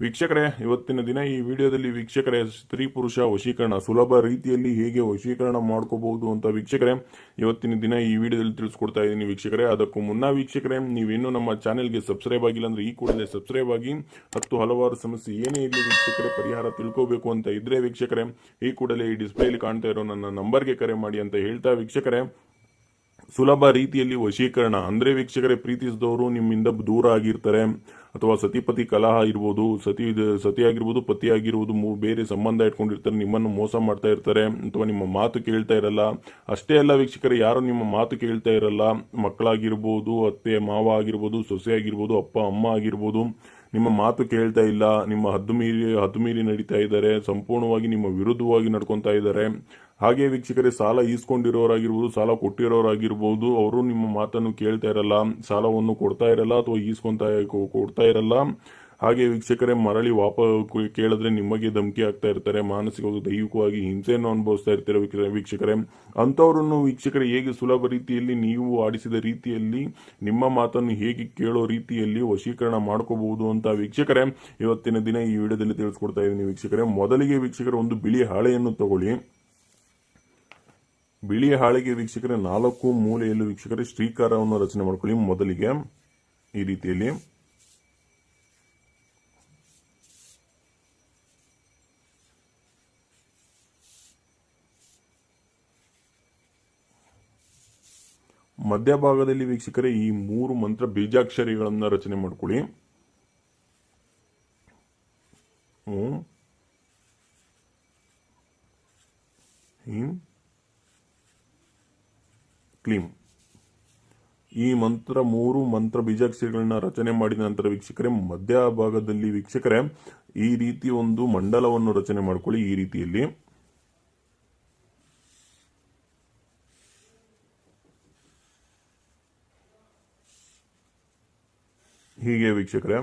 ವೀಕ್ಷಕರೇ, ಇವತ್ತಿನ ದಿನ ಈ ವಿಡಿಯೋದಲ್ಲಿ ವೀಕ್ಷಕರೇ, ಸ್ತ್ರೀ ಪುರುಷ ವಶೀಕರಣ, ಸುಲಭ ರೀತಿಯಲ್ಲಿ ಹೇಗೆ ವಶೀಕರಣ ಮಾಡ್ಕೋಬಹುದು ಅಂತ ವೀಕ್ಷಕರೇ, ಇವತ್ತಿನ ದಿನ ಈ ವಿಡಿಯೋದಲ್ಲಿ ತಿಳಿಸ್ಕೊಡ್ತಾ ಇದ್ದೀನಿ ವೀಕ್ಷಕರೇ. ಅದಕ್ಕೂ ಮುನ್ನ ವೀಕ್ಷಕರೇ ನೀವೇನು ನಮ್ಮ ಚಾನೆಲ್ಗೆ ಸಬ್ಸ್ಕ್ರೈಬ್ ಆಗಿಲ್ಲ ಅಂದ್ರೆ ಈ ಕೂಡಲೇ ಸಬ್ಸ್ಕ್ರೈಬ್ ಆಗಿ, ಹತ್ತು ಹಲವಾರು ಸಮಸ್ಯೆ ಏನೇ ಇರಲಿ ವೀಕ್ಷಕರೇ, ಪರಿಹಾರ ತಿಳ್ಕೋಬೇಕು ಅಂತ ಇದ್ರೆ ವೀಕ್ಷಕರೇ, ಈ ಕೂಡಲೇ ಈ ಡಿಸ್ಪ್ಲೇಲಿ ಕಾಣ್ತಾ ಇರೋ ನನ್ನ ನಂಬರ್ಗೆ ಕರೆ ಮಾಡಿ ಅಂತ ಹೇಳ್ತಾ ವೀಕ್ಷಕರೇ. ಸುಲಭ ರೀತಿಯಲ್ಲಿ ವಶೀಕರಣ. ಅಂದ್ರೆ ವೀಕ್ಷಕರೇ, ಪ್ರೀತಿಸಿದವರು ನಿಮ್ಮಿಂದ ದೂರ ಆಗಿರ್ತಾರೆ. ಅಥವಾ ಸತಿಪತಿ ಕಲಹ ಇರ್ಬೋದು, ಸತಿ ಸತಿ ಆಗಿರ್ಬೋದು ಪತಿ ಆಗಿರ್ಬೋದು ಮೂ- ಬೇರೆ ಸಂಬಂಧ ಇಟ್ಕೊಂಡಿರ್ತಾರೆ, ನಿಮ್ಮನ್ನು ಮೋಸ ಮಾಡ್ತಾ ಇರ್ತಾರೆ, ಅಥವಾ ನಿಮ್ಮ ಮಾತು ಕೇಳ್ತಾ ಇರಲ್ಲ. ಅಷ್ಟೇ ಅಲ್ಲ ವೀಕ್ಷಕರೇ, ಯಾರು ನಿಮ್ಮ ಮಾತು ಕೇಳ್ತಾ ಇರಲ್ಲ. ಮಕ್ಕಳಾಗಿರ್ಬೋದು, ಅತ್ತೆ, ಮಾವ ಆಗಿರ್ಬೋದು ಸೊಸೆ ಆಗಿರ್ಬೋದು ಅಪ್ಪ, ಅಮ್ಮ ಆಗಿರ್ಬೋದು. ನಿಮ್ಮ ಮಾತು ಕೇಳ್ತಾ ಇಲ್ಲ, ನಿಮ್ಮ ಹದ್ದು ಮೀರಿ ಹದ್ದು ಮೀರಿ ನಡೀತಾ ಇದ್ದಾರೆ, ಸಂಪೂರ್ಣವಾಗಿ ನಿಮ್ಮ ವಿರುದ್ಧವಾಗಿ ನಡ್ಕೊತಾ ಇದ್ದಾರೆ. ಹಾಗೆ ವೀಕ್ಷಕರೇ, ಸಾಲ ಈಸ್ಕೊಂಡಿರೋರಾಗಿರ್ಬೋದು, ಸಾಲ ಕೊಟ್ಟಿರೋರಾಗಿರ್ಬೋದು, ಅವರು ನಿಮ್ಮ ಮಾತನ್ನು ಕೇಳ್ತಾ ಇರಲ್ಲ, ಸಾಲವನ್ನು ಕೊಡ್ತಾ ಇರಲ್ಲ ಅಥವಾ ಈಸ್ಕೊತಾ ಕೊಡ್ತಾ ಇರಲ್ಲ. ಹಾಗೆ ವೀಕ್ಷಕರೇ, ಮರಳಿ ವಾಪ ಕೇಳಿದ್ರೆ ನಿಮಗೆ ಧಮಕಿ ಆಗ್ತಾ ಇರ್ತಾರೆ ಮಾನಸಿಕವಾಗಿ ದೈಹಿಕವಾಗಿ ಹಿಂಸೆಯನ್ನು ಅನುಭವಿಸ್ತಾ ಇರ್ತಾರೆ ವೀಕ್ಷ- ವೀಕ್ಷಕರೇ. ಅಂಥವ್ರನ್ನು ವೀಕ್ಷಕರೇ, ಹೇಗೆ ಸುಲಭ ರೀತಿಯಲ್ಲಿ ನೀವು ಆಡಿಸಿದ ರೀತಿಯಲ್ಲಿ, ನಿಮ್ಮ ಮಾತನ್ನು ಹೇಗೆ ಕೇಳೋ ರೀತಿಯಲ್ಲಿ ವಶೀಕರಣ ಮಾಡ್ಕೋಬಹುದು ಅಂತ ವೀಕ್ಷಕರೇ, ಇವತ್ತಿನ ದಿನ ಈ ವಿಡಿಯೋದಲ್ಲಿ ತಿಳಿಸ್ಕೊಡ್ತಾ ಇದ್ದೀನಿ ವೀಕ್ಷಕರೇ. ಮೊದಲಿಗೆ ವೀಕ್ಷಕರ, ಒಂದು ಬಿಳಿ ಹಾಳೆಯನ್ನು ತಗೊಳ್ಳಿ. ಬಿಳಿ ಹಾಳೆಗೆ ವೀಕ್ಷಕರೇ, ನಾಲ್ಕು ಮೂಲೆಯಲ್ಲಿ ವೀಕ್ಷಕರೇ ಶ್ರೀಕಾರವನ್ನು ರಚನೆ ಮಾಡ್ಕೊಳ್ಳಿ ಮೊದಲಿಗೆ. ಈ ರೀತಿಯಲ್ಲಿ. ಮಧ್ಯಭಾಗದಲ್ಲಿ ವೀಕ್ಷಕರೇ, ಈ ಮೂರು ಮಂತ್ರ ಬೀಜಾಕ್ಷರಿಗಳನ್ನು ರಚನೆ ಮಾಡ್ಕೊಳ್ಳಿ. ಓಂ, ಹೀಂ, ಕ್ಲೀಂ. ಈ ಮಂತ್ರ, ಮೂರು ಮಂತ್ರ ಬೀಜಾಕ್ಷರಿಗಳನ್ನ ರಚನೆ ಮಾಡಿದ ನಂತರ ವೀಕ್ಷಕರೇ ಮಧ್ಯಭಾಗದಲ್ಲಿ ವೀಕ್ಷಕರೇ, ಈ ರೀತಿ ಒಂದು ಮಂಡಲವನ್ನು ರಚನೆ ಮಾಡ್ಕೊಳ್ಳಿ ಈ ರೀತಿಯಲ್ಲಿ. ಹೀಗೆ ವೀಕ್ಷಕರೇ.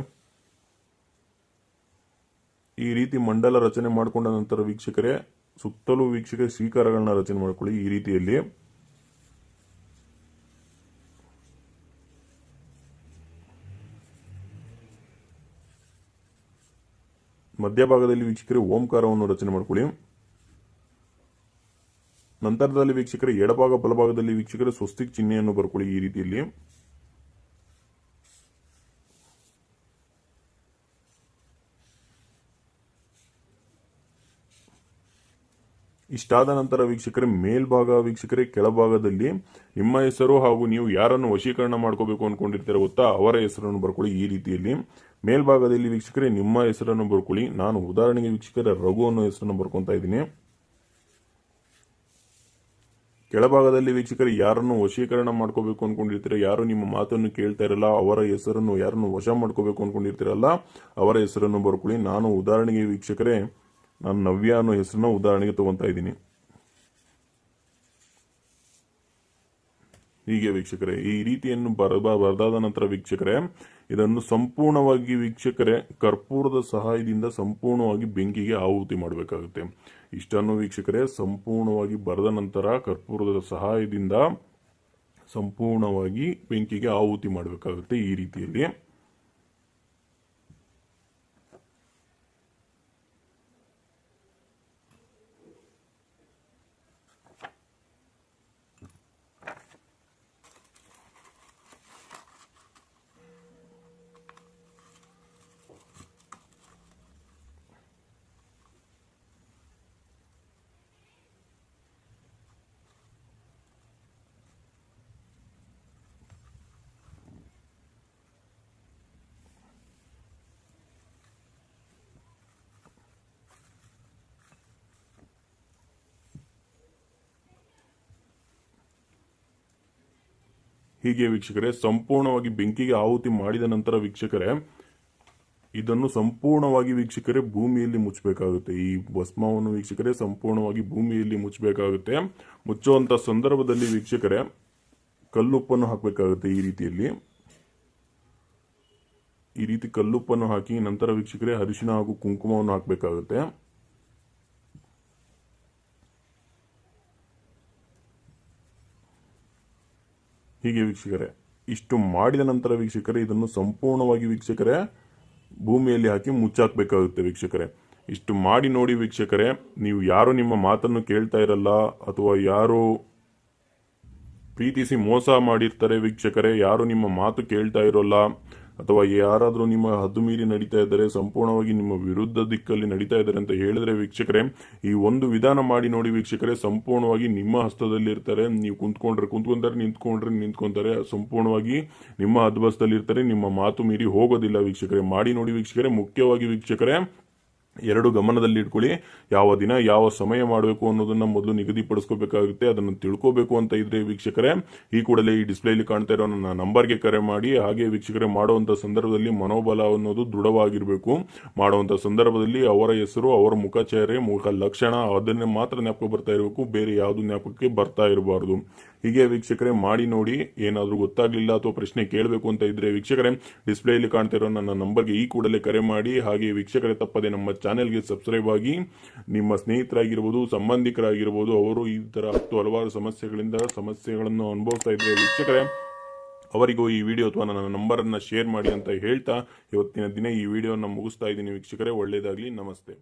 ಈ ರೀತಿ ಮಂಡಲ ರಚನೆ ಮಾಡಿಕೊಂಡ ನಂತರ ವೀಕ್ಷಕರೇ, ಸುತ್ತಲೂ ವೀಕ್ಷಕ ಸ್ವೀಕಾರಗಳನ್ನ ರಚನೆ ಮಾಡ್ಕೊಳ್ಳಿ ಈ ರೀತಿಯಲ್ಲಿ. ಮಧ್ಯಭಾಗದಲ್ಲಿ ವೀಕ್ಷಕರೇ ಓಂಕಾರವನ್ನು ರಚನೆ ಮಾಡ್ಕೊಳ್ಳಿ. ನಂತರದಲ್ಲಿ ವೀಕ್ಷಕರೇ ಎಡಭಾಗ ಬಲಭಾಗದಲ್ಲಿ ವೀಕ್ಷಕರೇ ಸ್ವಸ್ತಿಕ್ ಚಿಹ್ನೆಯನ್ನು ಬರ್ಕೊಳ್ಳಿ ಈ ರೀತಿಯಲ್ಲಿ. ಇಷ್ಟಾದ ನಂತರ ವೀಕ್ಷಕರೇ, ಮೇಲ್ಭಾಗ ವೀಕ್ಷಕರೇ, ಕೆಳಭಾಗದಲ್ಲಿ ನಿಮ್ಮ ಹೆಸರು ಹಾಗೂ ನೀವು ಯಾರನ್ನು ವಶೀಕರಣ ಮಾಡ್ಕೋಬೇಕು ಅನ್ಕೊಂಡಿರ್ತೀರ ಗೊತ್ತಾ, ಅವರ ಹೆಸರನ್ನು ಬರ್ಕೊಳ್ಳಿ ಈ ರೀತಿಯಲ್ಲಿ. ಮೇಲ್ಭಾಗದಲ್ಲಿ ವೀಕ್ಷಕರೇ, ನಿಮ್ಮ ಹೆಸರನ್ನು ಬರ್ಕೊಳ್ಳಿ. ನಾನು ಉದಾಹರಣೆಗೆ ವೀಕ್ಷಕರೇ, ರಘು ಅನ್ನೋ ಹೆಸರನ್ನು ಬರ್ಕೊತಾ ಇದ್ದೀನಿ. ಕೆಳಭಾಗದಲ್ಲಿ ವೀಕ್ಷಕರು, ಯಾರನ್ನು ವಶೀಕರಣ ಮಾಡ್ಕೋಬೇಕು ಅನ್ಕೊಂಡಿರ್ತೀರ, ಯಾರು ನಿಮ್ಮ ಮಾತನ್ನು ಕೇಳ್ತಾ ಇರಲ್ಲ, ಅವರ ಹೆಸರನ್ನು ಯಾರನ್ನು ವಶ ಮಾಡ್ಕೋಬೇಕು ಅನ್ಕೊಂಡಿರ್ತೀರಲ್ಲ, ಅವರ ಹೆಸರನ್ನು ಬರ್ಕೊಳ್ಳಿ. ನಾನು ಉದಾಹರಣೆಗೆ ವೀಕ್ಷಕರೇ ನಾನು ನವ್ಯ ಅನ್ನೋ ಹೆಸರನ್ನ ಉದಾಹರಣೆಗೆ ತಗೊಂತಾ ಇದ್ದೀನಿ. ಹೀಗೆ ವೀಕ್ಷಕರೇ, ಈ ರೀತಿಯನ್ನು ಬರಬ, ಬರದಾದ ನಂತರ ವೀಕ್ಷಕರೇ, ಇದನ್ನು ಸಂಪೂರ್ಣವಾಗಿ ವೀಕ್ಷಕರೇ, ಕರ್ಪೂರದ ಸಹಾಯದಿಂದ ಸಂಪೂರ್ಣವಾಗಿ ಬೆಂಕಿಗೆ ಆಹುತಿ ಮಾಡಬೇಕಾಗುತ್ತೆ. ಇಷ್ಟನ್ನು ವೀಕ್ಷಕರೇ, ಸಂಪೂರ್ಣವಾಗಿ ಬರೆದ ನಂತರ ಕರ್ಪೂರದ ಸಹಾಯದಿಂದ ಸಂಪೂರ್ಣವಾಗಿ ಬೆಂಕಿಗೆ ಆಹುತಿ ಮಾಡಬೇಕಾಗುತ್ತೆ ಈ ರೀತಿಯಲ್ಲಿ. ಹೀಗೆ ವೀಕ್ಷಕರೇ, ಸಂಪೂರ್ಣವಾಗಿ ಬೆಂಕಿಗೆ ಆಹುತಿ ಮಾಡಿದ ನಂತರ ವೀಕ್ಷಕರೇ, ಇದನ್ನು ಸಂಪೂರ್ಣವಾಗಿ ವೀಕ್ಷಕರೇ ಭೂಮಿಯಲ್ಲಿ ಮುಚ್ಚಬೇಕಾಗುತ್ತೆ. ಈ ಭಸ್ಮವನ್ನು ವೀಕ್ಷಕರೇ ಸಂಪೂರ್ಣವಾಗಿ ಭೂಮಿಯಲ್ಲಿ ಮುಚ್ಚಬೇಕಾಗುತ್ತೆ. ಮುಚ್ಚುವಂತ ಸಂದರ್ಭದಲ್ಲಿ ವೀಕ್ಷಕರೇ, ಕಲ್ಲುಪ್ಪನ್ನು ಹಾಕಬೇಕಾಗುತ್ತೆ ಈ ರೀತಿಯಲ್ಲಿ. ಈ ರೀತಿ ಕಲ್ಲುಪ್ಪನ್ನು ಹಾಕಿ ನಂತರ ವೀಕ್ಷಕರೇ ಅರಿಶಿನ ಹಾಗೂ ಕುಂಕುಮವನ್ನು ಹಾಕಬೇಕಾಗುತ್ತೆ. ಹೀಗೆ ವೀಕ್ಷಕರೇ, ಇಷ್ಟು ಮಾಡಿದ ನಂತರ ವೀಕ್ಷಕರೇ, ಇದನ್ನು ಸಂಪೂರ್ಣವಾಗಿ ವೀಕ್ಷಕರೇ, ಭೂಮಿಯಲ್ಲಿ ಹಾಕಿ ಮುಚ್ಚಾಕ್ಬೇಕಾಗುತ್ತೆ ವೀಕ್ಷಕರೇ. ಇಷ್ಟು ಮಾಡಿ ನೋಡಿ ವೀಕ್ಷಕರೇ, ನೀವು ಯಾರು ನಿಮ್ಮ ಮಾತನ್ನು ಕೇಳ್ತಾ ಇರಲ್ಲ, ಅಥವಾ ಯಾರು ಪ್ರೀತಿಸಿ ಮೋಸ ಮಾಡಿರ್ತಾರೆ ವೀಕ್ಷಕರೇ, ಯಾರು ನಿಮ್ಮ ಮಾತು ಕೇಳ್ತಾ ಇರೋಲ್ಲ ಅಥವಾ ಯಾರಾದರೂ ನಿಮ್ಮ ಹದ್ದು ಮೀರಿ ನಡೀತಾ ಇದ್ದಾರೆ ಸಂಪೂರ್ಣವಾಗಿ ನಿಮ್ಮ ವಿರುದ್ಧ ದಿಕ್ಕಲ್ಲಿ ನಡೀತಾ ಇದ್ದಾರೆ ಅಂತ ಹೇಳಿದ್ರೆ ವೀಕ್ಷಕರೇ, ಈ ಒಂದು ವಿಧಾನ ಮಾಡಿ ನೋಡಿ ವೀಕ್ಷಕರೇ, ಸಂಪೂರ್ಣವಾಗಿ ನಿಮ್ಮ ಹಸ್ತದಲ್ಲಿ ಇರ್ತಾರೆ. ನೀವು ಕುಂತ್ಕೊಂಡ್ರೆ ಕುಂತ್ಕೊಂತಾರೆ, ನಿಂತ್ಕೊಂಡ್ರೆ ನಿಂತ್ಕೊಂತಾರೆ. ಸಂಪೂರ್ಣವಾಗಿ ನಿಮ್ಮ ಹದ್ಬಸ್ತಲ್ಲಿ ಇರ್ತಾರೆ ನಿಮ್ಮ ಮಾತು ಮೀರಿ ಹೋಗೋದಿಲ್ಲ ವೀಕ್ಷಕರೇ. ಮಾಡಿ ನೋಡಿ ವೀಕ್ಷಕರೇ. ಮುಖ್ಯವಾಗಿ ವೀಕ್ಷಕರೇ ಎರಡು ಗಮನದಲ್ಲಿ ಇಟ್ಕೊಳ್ಳಿ. ಯಾವ ದಿನ ಯಾವ ಸಮಯ ಮಾಡಬೇಕು ಅನ್ನೋದನ್ನ ಮೊದಲು ನಿಗದಿಪಡಿಸ್ಕೋಬೇಕಾಗುತ್ತೆ. ಅದನ್ನು ತಿಳ್ಕೋಬೇಕು ಅಂತ ಇದ್ರೆ ವೀಕ್ಷಕರೇ, ಈ ಕೂಡಲೇ ಈ ಡಿಸ್ಪ್ಲೇಲಿ ಕಾಣ್ತಾ ಇರೋ ನನ್ನ ನಂಬರ್ಗೆ ಕರೆ ಮಾಡಿ. ಹಾಗೆ ವೀಕ್ಷಕರೇ, ಮಾಡುವಂತ ಸಂದರ್ಭದಲ್ಲಿ ಮನೋಬಲ ಅನ್ನೋದು ದೃಢವಾಗಿರಬೇಕು. ಮಾಡುವಂತ ಸಂದರ್ಭದಲ್ಲಿ ಅವರ ಹೆಸರು, ಅವರ ಮುಖಚಹರೆ ಮುಖ ಲಕ್ಷಣ ಅದನ್ನೇ ಮಾತ್ರ ಜ್ಞಾಪಕ ಬರ್ತಾ ಇರಬೇಕು. ಬೇರೆ ಯಾವುದು ಜ್ಞಾಪಕಕ್ಕೆ ಬರ್ತಾ ಇರಬಾರ್ದು. ಹೀಗೆ ವೀಕ್ಷಕರೇ ಮಾಡಿ ನೋಡಿ, ಏನಾದರೂ ಗೊತ್ತಾಗಲಿಲ್ಲ ಅಥವಾ ಪ್ರಶ್ನೆ ಕೇಳಬೇಕು ಅಂತ ಇದ್ರೆ ವೀಕ್ಷಕರೇ, ಡಿಸ್ಪ್ಲೇಲಿ ಕಾಣ್ತಿರೋ ನನ್ನ ನಂಬರ್ಗೆ ಈ ಕೂಡಲೇ ಕರೆ ಮಾಡಿ, ಹಾಗೆ ವೀಕ್ಷಕರೇ ತಪ್ಪದೆ ನಮ್ಮ ಚಾನೆಲ್ಗೆ ಸಬ್ಸ್ಕ್ರೈಬ್ ಆಗಿ, ನಿಮ್ಮ ಸ್ನೇಹಿತರಾಗಿರ್ಬೋದು, ಸಂಬಂಧಿಕರಾಗಿರ್ಬೋದು, ಅವರು ಈ ಥರ ಹತ್ತು ಹಲವಾರು ಸಮಸ್ಯೆಗಳಿಂದ ಸಮಸ್ಯೆಗಳನ್ನು ಅನುಭವಿಸ್ತಾ ಇದ್ರೆ ವೀಕ್ಷಕರೇ, ಅವರಿಗೂ ಈ ವಿಡಿಯೋ ಅಥವಾ ನನ್ನ ನಂಬರನ್ನು ಶೇರ್ ಮಾಡಿ ಅಂತ ಹೇಳ್ತಾ ಇವತ್ತಿನ ದಿನ ಈ ವಿಡಿಯೋನ ಮುಗಿಸ್ತಾ ಇದ್ದೀನಿ ವೀಕ್ಷಕರೇ. ಒಳ್ಳೆಯದಾಗಲಿ ನಮಸ್ತೆ.